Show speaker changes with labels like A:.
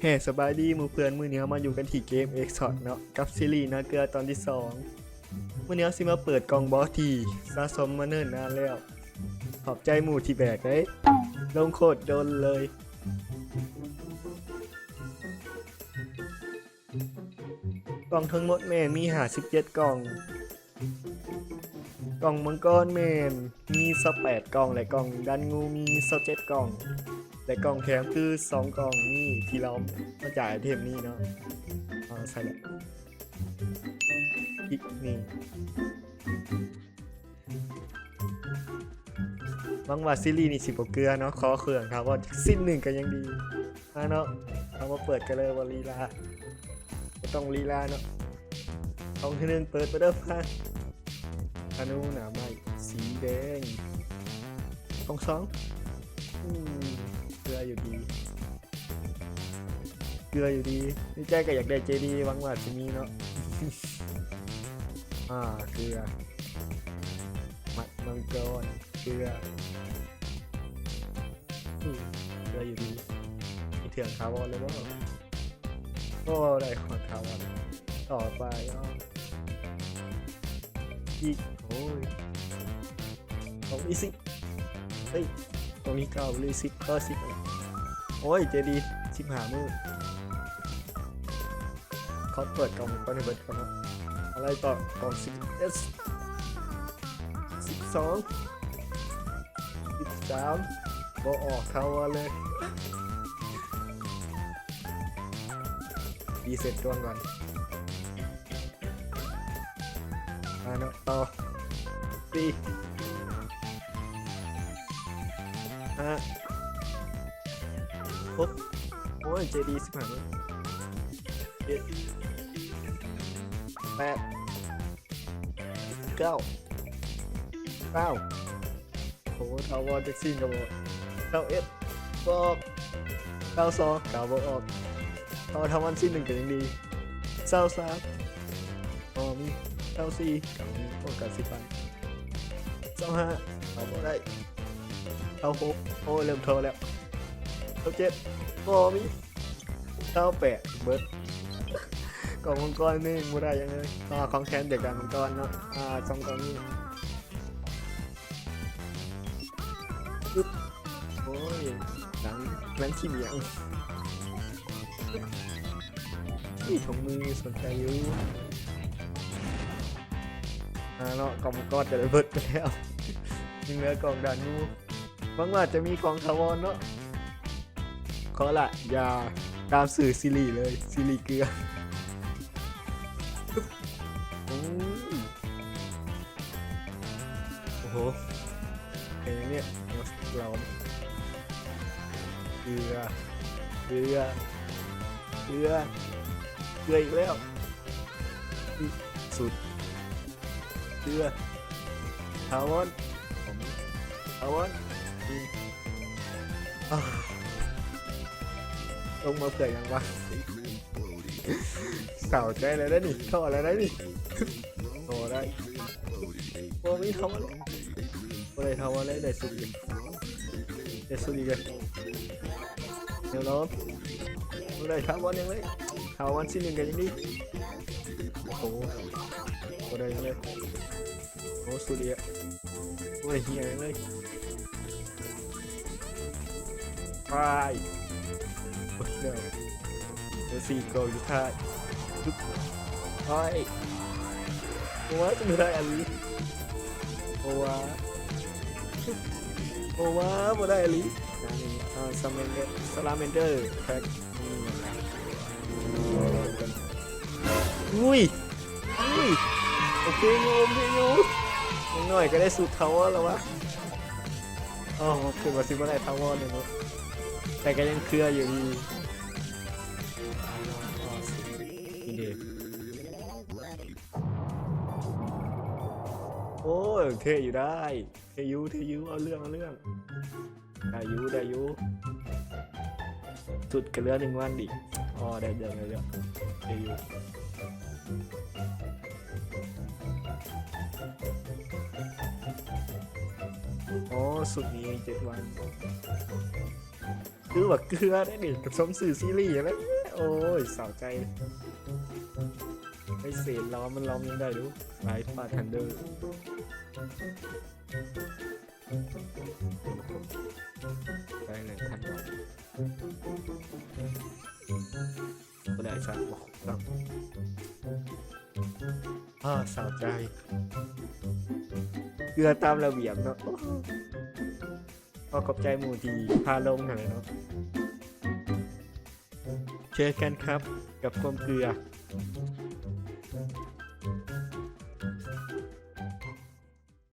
A: เฮ้สบายดีมู่เพื่อนมือเนี้เรามาอยู่กันที่เกม X ช็อตเนาะกับซีรีส์นาเกลือตอนที่2มื่อนี้เราสิมาเปิดกล่องบอสทีสะสมมาเนิ่นนานแล้ว ขอบใจหมู่ที่แบกเลยลงโคตรโดนเลย กล่องทั้งหมดแม่นมีหา17กล่อง กล่องมังกรแมนมีสแปดกล่องและกล่องดันงูมีสเจ็ดกล่อง และกล่องแถมคือสองกล่องนี่ที่เรามาจ่ายเทมนี่เนาะเอาใส่เลยอีกนี่หวังว่าซีรีส์นี่สิบกเกลือเนาะขอเครื่องครับว่าสิ้นหนึ่งก็ยังดีมาเนาะเอามาเปิดกันเลยว่าลีลาต้องลีลาเนาะกล่องที่หนึ่งเปิดไปเด้อพันอนุหนาใหม่สีแดงกองสองอืม ลืออยู่ดี เกลืออยู่ดีนี่แจ้ก็อยากได้เจดีวังว่าจะมีเนาะ อ่า เกลือ มัดมังกรเกลืออืมเกลืออยู่ดีมีเถื่อนคาร์บอนเลยว่าโอ้ได้ของคาร์บอนต่อไปอ้ออีกโอ้ยตรงนี้สิเฮ้ยต รงนี้เก้าเลยสิบก็สิบอะไรโอ้ยเจดีสิบหามือเขาเปิดกล่องก็ในเบิร์ดเขาเนะอะไรต่อกล่องสิบเอสสิบสองสิบสามบอออกเขาเลย ดีเสร็จก่อนก่อนมาเนาะต่อสี่ ห้าหกโอ้ยเจดีสิบห้าเนอะเจ็ดแปดเก้าเก้าโอ้ทาวอนแท็กซี่กับบอกเก้าเอ็ดบอกเก้าสองเก้าบอกออกทาวทาวอนสิ้นหนึ่งก็ยังดีเศร้าสามอ๋อมีเก้าสี่เก้านี้โอ้เก้าสิบปันเก้าห้าเอาบ่ได้ เก้าหกโอ้ยเริ่มโทรแล้วเก้าเจ็ดโอ้มีเก้าแปดเบิร์ดกล่องมังกรนี่บ่ได้ยังเลยอ่าของแทนเด็กกันมังกรเนาะอ่าสองกล่องนี้ปึ๊บโอ้ยหลังหลังขี้เหนียงที่ถุงมือสนใจอยู่อ่าเนาะกล่องก็จะได้เบิร์ดไปแล้วยังเหลือกล่องดานู หวังว่าจะมีกล่องทาวอนเนาะขอละอย่าตามสื่อซีรีส์เลยซีรีส์เกลือโอ้โหเห็นไหมเนี่ยเราเกลือเกลือเกลือเกลืออีกแล้วสุดเชื่อทาวอนผมทาวอน ลงมาเผื่อยังวะเก่าใจเลยได้หนี่เท่าอะไรได้หนี่โอ้ได้โอ้ไม่ทำอะไรโอ้ได้ทำอะไรได้สุดเลยได้สุดเลยเดี๋ยวน้องโอ้ได้ทาวอนยังไงทาวอนสิ้นหนึ่งกันยังดีโอ้โหโอ้ได้ยังเลยโอ้สุดเลยโอ้ยเฮียเลย ไปโอ้ยเดี๋ยวเดี๋ยวสี่โกลอยู่ท่าทุกไปโอ้วจะไม่ได้อันนี้โอ้วะโอ้วะไม่ได้อันนี้อันนี้อ่าสลาเมนเดอร์สลาเมนเดอร์แพ็ครับอุ้ยอุ้ยโอเคอยู่โอเคอยู่หน่อยก็ได้สูตรทาวเวอร์แล้ววะอ๋อคือว่าซิมาได้ทาวเวอร์เลยเนอะ แต่ก็ยังเครืออยู่ดีนี่เด็โอ้ยเทอยู่ได้เทยูเทยูเอาเรื่องเอาเรื่องได้ยูได้ยูสุดกันเรือหนึ่งวันดิอ๋อได้เดือนเลยเดี๋ยวเทยูโอ๋อสุดนี้เจ็ดวัน คือว่าเกลือได้ดิกับสมสื่อซีรีส์แล้วโอ้ยสาวใจไอเศษล้อมันล้อมยังได้ดูไลฟ์ฟาทันเดอร์ได้เลยทันวะก็ได้สักบอกครับอ่าสาวใจ เกลือตามระเบียบเนาะ ก็ขอบใจหมู่ทีพาลงหน่อยเนาะเจอกันครับกับความเกลือ